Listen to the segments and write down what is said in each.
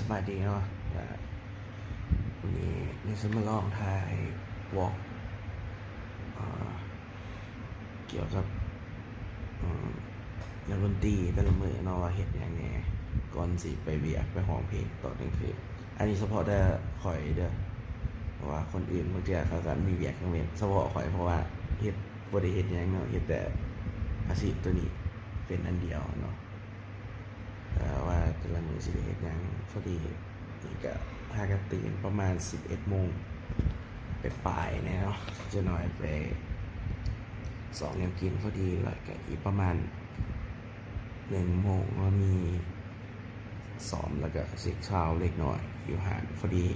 สบายดีเนาะวันนี้นี่จะมาลองถ่ายวอล์กเกี่ยวกับนักดนตรีแต่ละมือเนาะว่าเห็นอย่างไงก่อนสิไปเวียกไปห้องเพลงต่อหนึ่งคืออันนี้เฉพาะแต่ข่อยเด้อเพราะว่าคนอื่นบางทีเขาก็มีเวียกกังเวนเฉพาะข่อยเพราะว่าเฮ็ดบ่ได้เฮ็ดยังเนาะเฮ็ดแต่อาชีพตัวนี้เป็นอันเดียวเนาะ แต่ว่าแต่ละมือ สิบเอ็ดยังพอดีนี่ก็พากันตื่นประมาณสิบเอ็ดโมงไปป่ายนี่ยเนาะจะหน่อยไปสองยังกินพอดีแล้วก็อีกประมาณหนึ่งโมงก็มีสอมแล้วก็เช็คเช้าเล็กน้อย อยู่ห่างพอดี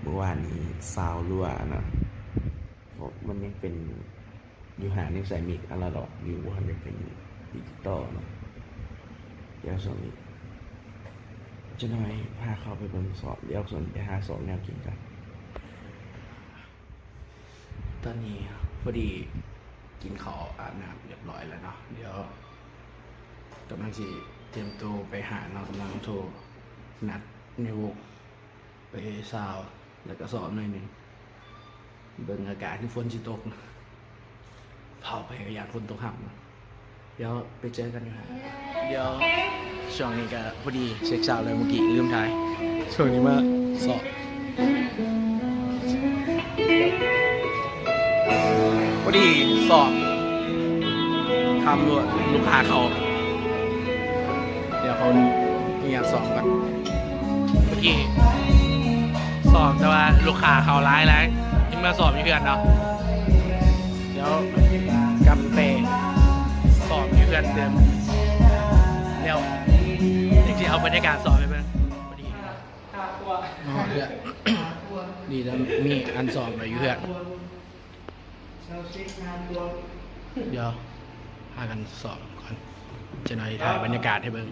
เมื่อวานนี้ซาวรั่วนะเพราะมันยังเป็นอยู่ห่างยังใส่มิกอะนาล็อกอยู่ว่ามันเป็นดิจิตอลเนาะเดี๋ยวส่วนนี้ จะน่อยพาเขาไปเบิ่งสอบเดี๋ยวส่วนไปหาสอบแนวกินกัน ตอนนี้พอดีกินข้าวอาบน้ำเรียบร้อยแล้วเนาะเดี๋ยวกำลังสิเตรียมตัวไปหาเนาะกำลังโทรนัดในวงไปซาวแล้วก็สอบหน่อยหนึ่งเบิ่งอากาศที่ฝนสิตกเผาไปกระยานฝนตกห่ำ เดี๋ยวไปเจอกันอยู่ฮะเดี๋ยวช่วงนี้ก็พอดีเช็คซาวเลยเมื่อกี้ลืมทายช่วงนี้มาสอบพอดีสอบทำรวจลูกค้าเขา เดี๋ยวเขามียากสอบกันเมื่อกี้สอบแต่ว่าลูกค้าเขาร้ายแล้วที่มาสอบที่เพื่อนเนาะเดี๋ยวกลับไป พื่อนเดิมเดี๋ยวจริงๆเอาบรรยากาศสอบไปเพื่อนพอดีอ๋อเพื่อนดีแล้วมีอันสอบไปอยู่เพื่อนเดี๋ยวพากันสอบก่อนจะหน่อยถ่ายบรรยากาศให้เบิ่ง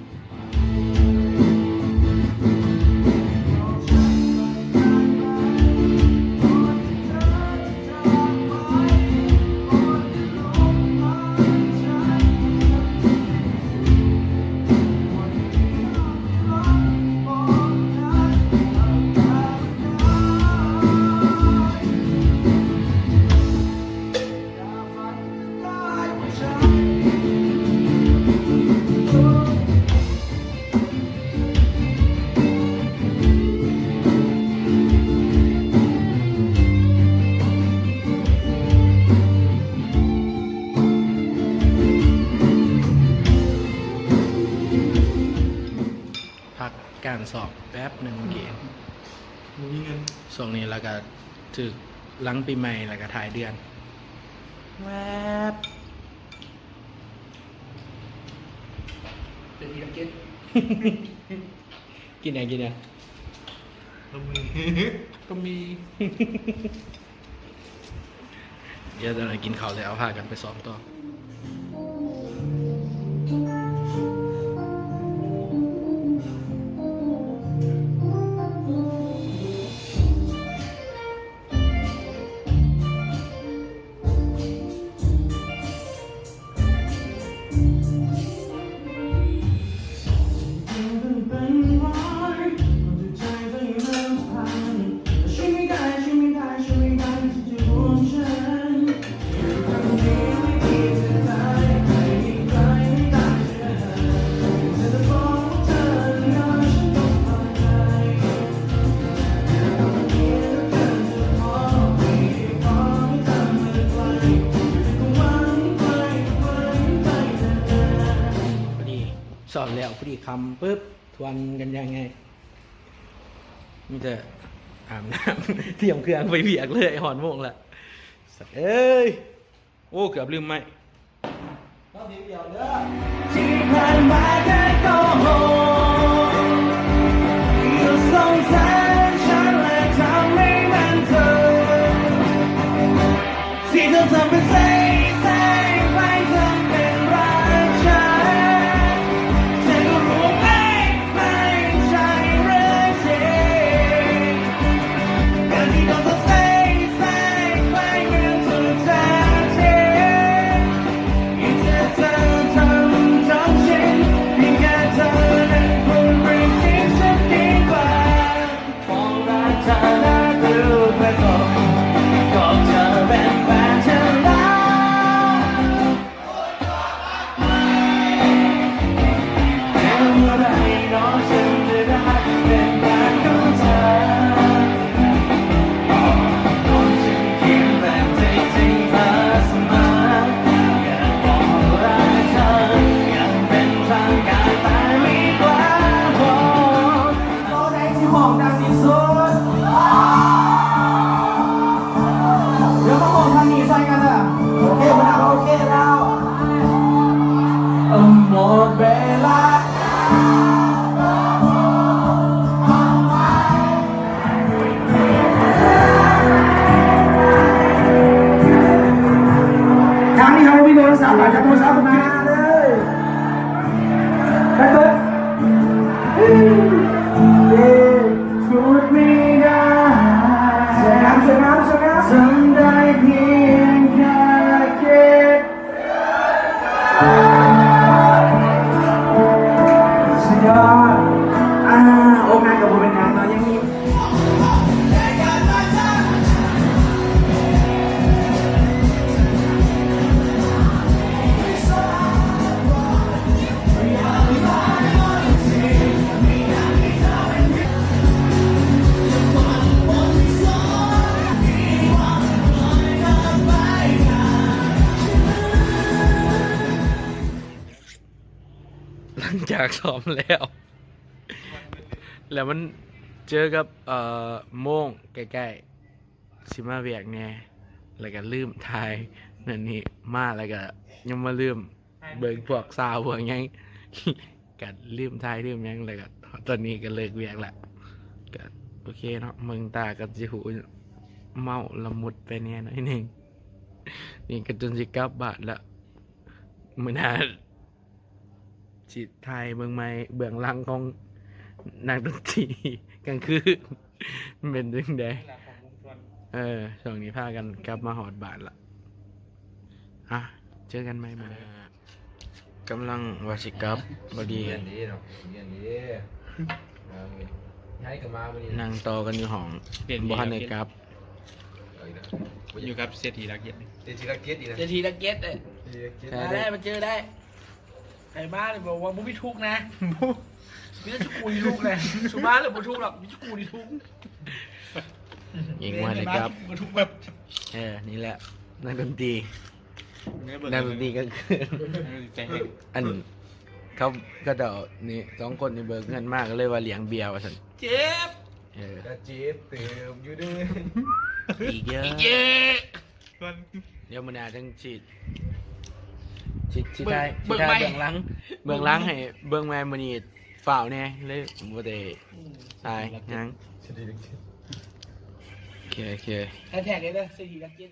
ส่วงนี้แล้วก็ถึกหลังปีใหม่แล้วก็ถ่ายเดือนแวบเป็นอีกกินกินอะไรกินอะไรก็มีก็มี เดี๋ยวจะไปกินข้าวแล้วพากันไปซ้อมต่อ สอบแล้วพอดีคำปุ๊บทวนกันยังไงมีแต่อาบน้ำเตรียมเครื่องไปเบียกเลยหอนโมงละสัตว์เอ้ย โอ้ เกือบลืมไหมที่ผ่านมาแค่โก Deus. จากซ้อมแล้ว แล้วมันเจอกับเอ่อโม่งใกล้ๆสิมาเวียกแน่แล้วก็ลืมทายนั่นนี่มาแล้วก็ยังมาลืมเบิ่งพวกสาวพวกหยังก็ลืมทายลืมหยังแล้วก็ตอนนี้ก็เลิกเวียกละก็โอเคเนาะมึงตากับจิหูเมาละมุดไปเนี่ยหน่อยหนึงนี่ก็จนสิกลับบ้านละมื้อหน้า สิไทยเมืองใหม่เบื้องหลังของนักดนตรีกลางคืนมันเป็นจังไดหลักของวงจรเออช่วงนี้พากันกลับมาหอดบาทละอะเจอกันไหมมากำลังวาสิกลับบอดีเรียนดีเนาะเรียนดีเอาเงินให้กันมาวันนี้นั่งต่อกันอยู่ห้องบ้านในกลับเอาอีกแล้วอยู่กับเศรษฐีรักเย็นเดี๋ยวทีละเกียรติอีกนะจะทีละเก็ตเลยทีละเกียรติใช่มาได้มาเจอได้ ใครบ้านเลยบอกว่าบุ้มีทุกข์นะไมแต่ได้ชุกูนี่ทุกข์นะสุบ้านเลยบุทุกข์หรอกมิชุกูนี่ทุกข์ยิงมาในกลับบุทุกข์แบบเออ นี่แหละนักดนตรีเนี่ยเบิร์นักดนตรีก็คือใจเย็นอันเขาก็เดานี่สองคนนี่เบิกเงินมากก็เลยว่าเลี้ยงเบียร์ว่าสันเจ็บเออจะเจ็บเติมอยู่เด้ออีกเยอะเจ็บวันเดี๋ยวมันอาจังฉีด ฉีดฉีดเบิ่งได้เบิ่ฉีดงได้ไม่เบื้องหลัง เบื้องหลังให้เบื้องแม่มันนี่ฝ่าวแน่เลยบ่ได้ตายยังทีละเกียรติโอเคโอเคแฮชแท็กเลยนะสี่ละเก็ต